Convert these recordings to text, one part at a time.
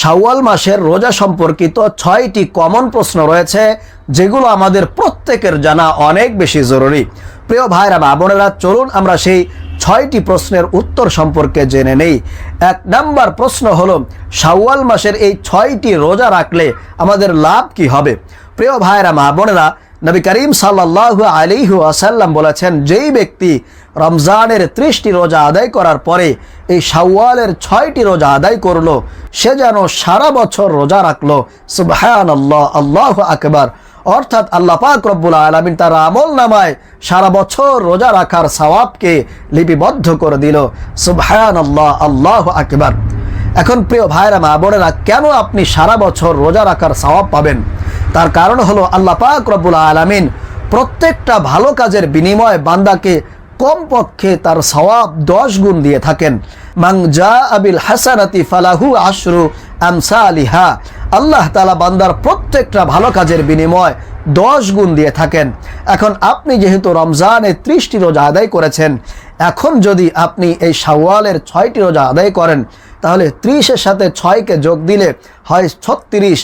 শাওয়াল মাসের রোজা সম্পর্কিত ছয়টি কমন প্রশ্ন রয়েছে, যেগুলো আমাদের প্রত্যেকের জানা অনেক বেশি জরুরি। প্রিয় ভাইরা বা বোনেরা, চলুন আমরা সেই ছয়টি প্রশ্নের উত্তর সম্পর্কে জেনে নেই। এক নাম্বার প্রশ্ন হলো, শাওয়াল মাসের এই ছয়টি রোজা রাখলে আমাদের লাভ কি হবে? প্রিয় ভাইরা, মা বোনেরা, নবী করিম সাল্লাহ আলিহু আসাল্লাম বলেছেন, যেই ব্যক্তি রমজানের ত্রিশটি রোজা আদায় করার পরে এই শাওয়ালের ছয়টি রোজা আদায় করল। সে যেন সারা বছর রোজা রাখল। সুবহান আল্লাহ আল্লাহ আকবার। অর্থাৎ আল্লাহ পাক রব্বুল আলমিন তার আমল নামায় সারা বছর রোজা রাখার সওয়াবকে লিপিবদ্ধ করে দিল। সুবহান আল্লাহ আল্লাহ আকবার। এখন প্রিয় ভাইরা, মা বোনেরা, কেন আপনি সারা বছর রোজা রাখার সওয়াব পাবেন? তার কারণ হলো আল্লাহ পাক রব্বুল আলমিন প্রত্যেকটা ভালো কাজের বিনিময়ে বান্দাকে কমপক্ষে তার সওয়াব দশ গুণ দিয়ে থাকেন। মাং জা আবিল হাসানাতি ফালাহু আশরু আমসা আলিহা আল্লাহ তালা বান্দার প্রত্যেকটা ভালো কাজের বিনিময় দশ গুণ দিয়ে থাকেন। এখন আপনি যেহেতু রমজানে ত্রিশটি রোজা আদায় করেছেন, এখন যদি আপনি এই শাওয়ালের ছয়টি রোজা আদায় করেন, তাহলে ত্রিশের সাথে ছয়কে যোগ দিলে হয় ছত্রিশ।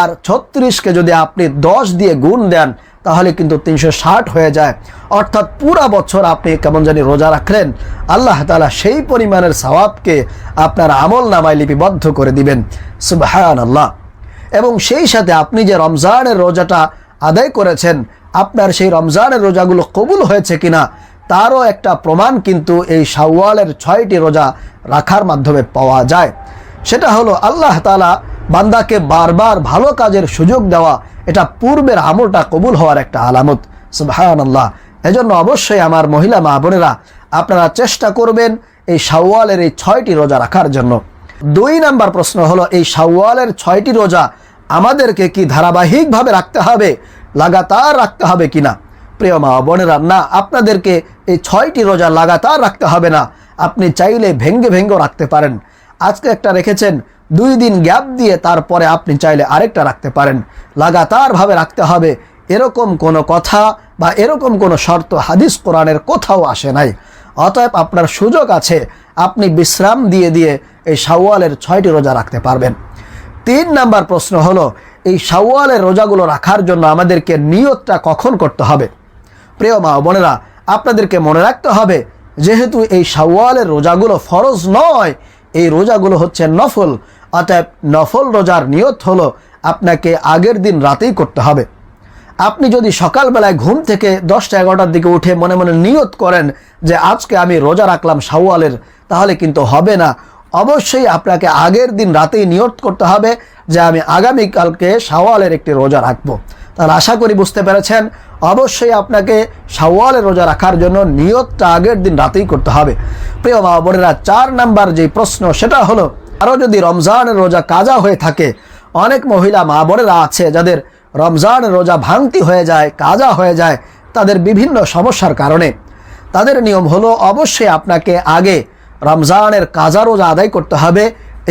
আর ছত্রিশকে যদি আপনি দশ দিয়ে গুণ দেন তাহলে কিন্তু তিনশো ষাট হয়ে যায়। অর্থাৎ পুরা বছর আপনি কেমন জানি রোজা রাখলেন, আল্লাহ তালা সেই পরিমাণের সওয়াবকে আপনার আমল নামায় লিপিবদ্ধ করে দিবেন। সুবাহান আল্লাহ এবং সেই সাথে আপনি যে রমজানের রোজাটা আদায় করেছেন, আপনার সেই রমজানের রোজাগুলো কবুল হয়েছে কিনা, তারও একটা প্রমাণ কিন্তু এই শাওয়ালের ছয়টি রোজা রাখার মাধ্যমে পাওয়া যায়। সেটা হলো আল্লাহ তালা বান্দাকে বারবার ভালো কাজের সুযোগ দেওয়া এটা পূর্বের আমলটা কবুল হওয়ার একটা আলামত। সুবাহান আল্লাহ এজন্য অবশ্যই আমার মহিলা মা বোনেরা, আপনারা চেষ্টা করবেন এই শাওয়ালের এই ছয়টি রোজা রাখার জন্য। দুই নাম্বার প্রশ্ন হলো, এই শাওয়ালের ছয়টি রোজা আমাদেরকে কি ধারাবাহিকভাবে রাখতে হবে, লাগাতার রাখতে হবে কিনা? প্রিয় মা বোনেরা, না, আপনাদেরকে এই ছয়টি রোজা লাগাতার রাখতে হবে না। আপনি চাইলে ভেঙ্গে ভেঙ্গেও রাখতে পারেন। আজকে একটা রেখেছেন দুই দিন গ্যাপ দিয়ে তারপরে আপনি চাইলে আরেকটা রাখতে পারেন। লাগাতারভাবে রাখতে হবে। এরকম কোনো কথা বা এরকম কোনো শর্ত হাদিস কোরআনের কোথাও আসে নাই। অতএব আপনার সুযোগ আছে, আপনি বিশ্রাম দিয়ে দিয়ে এই শাওয়ালের ছয়টি রোজা রাখতে পারবেন। তিন নাম্বার প্রশ্ন হলো, এই শাওয়ালের রোজাগুলো রাখার জন্য আমাদেরকে নিয়তটা কখন করতে হবে? প্রিয় মা বোনেরা, আপনাদেরকে মনে রাখতে হবে, যেহেতু এই শাওয়ালের রোজাগুলো ফরজ নয়, এই রোজাগুলো হচ্ছে নফল। অতএব নফল রোজার নিয়ত হলো আপনাকে আগের দিন রাতেই করতে হবে। আপনি যদি সকালবেলায় ঘুম থেকে দশটা এগারোটার দিকে উঠে মনে মনে নিয়ত করেন যে আজকে আমি রোজা রাখলাম শাওয়ালের, তাহলে কিন্তু হবে না। অবশ্যই আপনাকে আগের দিন রাতেই নিয়ত করতে হবে যে আমি আগামীকালকে শাওয়ালের একটি রোজা রাখব। তাহলে আশা করি বুঝতে পেরেছেন, অবশ্যই আপনাকে শাওয়ালের রোজা রাখার জন্য নিয়তটা আগের দিন রাতেই করতে হবে। প্রিয় মা বোনেরা, চার নাম্বার যে প্রশ্ন, সেটা হলো আরও যদি রমজানের রোজা কাজা হয়ে থাকে, অনেক মহিলা মা বোনেরা আছে যাদের রমজানের রোজা ভাঙতি হয়ে যায়, কাজা হয়ে যায়, তাদের বিভিন্ন সমস্যার কারণে। তাদের নিয়ম হলো অবশ্যই আপনাকে আগে রমজানের কাজা রোজা আদায় করতে হবে,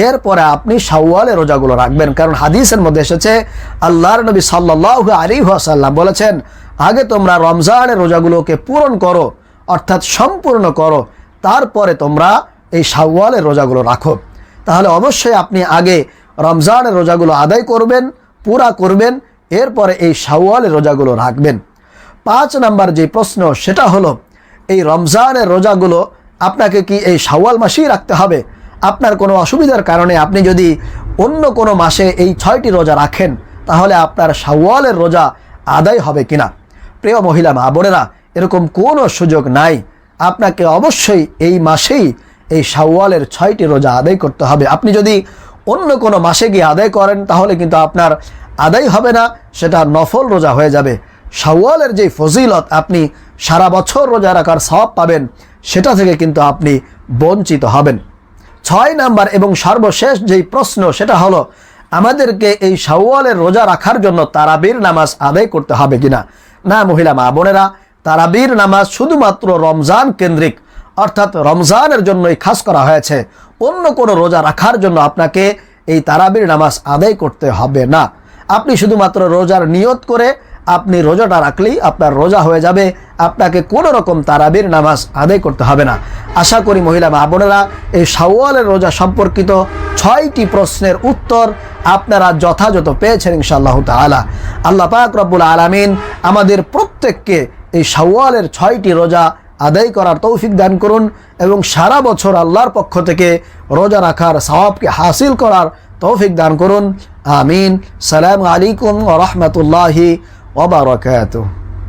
এরপরে আপনি শাওয়ালের রোজাগুলো রাখবেন। কারণ হাদিসের মধ্যে এসেছে, আল্লাহর নবী সাল্লাহ আলী সাল্লাম বলেছেন, আগে তোমরা রমজানের রোজাগুলোকে পূরণ করো, অর্থাৎ সম্পূর্ণ করো, তারপরে তোমরা এই শাওয়ালের রোজাগুলো রাখো। তাহলে অবশ্যই আপনি আগে রমজানের রোজাগুলো আদায় করবেন, পুরা করবেন, এরপরে এই শাওয়ালের রোজাগুলো রাখবেন। পাঁচ নাম্বার যে প্রশ্ন, সেটা হলো, এই রমজানের রোজাগুলো আপনাকে কি এই শাওয়াল মাসেই রাখতে হবে? আপনার কোনো অসুবিধার কারণে আপনি যদি অন্য কোনো মাসে এই ছয়টি রোজা রাখেন, তাহলে আপনার শাওয়ালের রোজা আদায় হবে কিনা? প্রিয় মহিলা মা বোনেরা এরকম কোনো সুযোগ নাই। আপনাকে অবশ্যই এই মাসেই এই শাওয়ালের ছয়টি রোজা আদায় করতে হবে। আপনি যদি অন্য কোনো মাসে গিয়ে আদায় করেন, তাহলে কিন্তু আপনার আদায় হবে না, সেটা নফল রোজা হয়ে যাবে। শাওয়ালের যে ফজিলত, আপনি সারা বছর রোজা রাখার সব পাবেন, সেটা থেকে কিন্তু আপনি বঞ্চিত হবেন। ছয় নাম্বার এবং সর্বশেষ যেই প্রশ্ন, সেটা হলো, আমাদেরকে এই শাওয়ালের রোজা রাখার জন্য তারাবির নামাজ আদায় করতে হবে কিনা? না মহিলা মা বোনেরা, তারাবির নামাজ শুধুমাত্র রমজান কেন্দ্রিক অর্থাৎ রমজানের জন্যই খাস করা হয়েছে। অন্য কোনো রোজা রাখার জন্য আপনাকে এই তারাবির নামাজ আদায় করতে হবে না। আপনি শুধুমাত্র রোজার নিয়ত করে আপনি রোজাটা রাখলেই আপনার রোজা হয়ে যাবে। আপনাকে কোনো রকম তারাবির নামাজ আদায় করতে হবে না। আশা করি মহিলা মা বোনেরা, এই শাওয়ালের রোজা সম্পর্কিত ছয়টি প্রশ্নের উত্তর আপনারা যথাযথ পেয়েছেন ইনশাআল্লাহ তাআলা। আল্লাহ পাক রব্বুল আলামিন আমাদের প্রত্যেককে এই শাওয়ালের ছয়টি রোজা আদায় করার তৌফিক দান করুন এবং সারা বছর আল্লাহর পক্ষ থেকে রোজা রাখার সওয়াবকে হাসিল করার তৌফিক দান করুন। আমিন। সালাম আলাইকুম ওরহমতুল্লাহি বারাকাতুহু।